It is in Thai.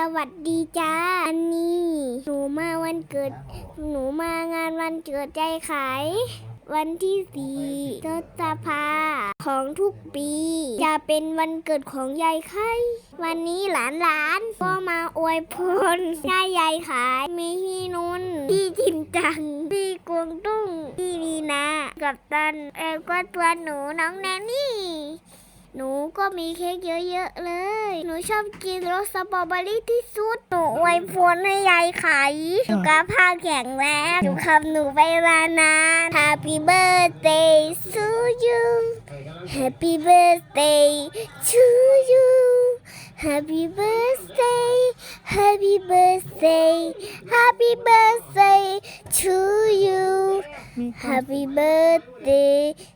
สวัสดีจ้า อันนี้ หนูมาวันเกิด หนูมางานวันเกิดใจขาย วันที่สี่พฤษภาของทุกปี จะเป็นวันเกิดของยายไข่วันนี้หลานๆก็มาอวยพรให้ยายขาย มีพี่นุ่นพี่จินจัง พี่กวงตุ้ง พี่วีนา กับตันแล้วก็ตัวหนูน้องแนนนี่ หนูก็มีเค้กเยอะๆเลย หนูชอบกินรสสตรอเบอรี่ที่สุด หนูอวยพรให้ยายไขสุขภาพแข็งแรงสุขภาพหนูไปมานาน Happy birthday to you Happy birthday to you Happy birthday Happy birthday Happy birthday to you Happy birthday to you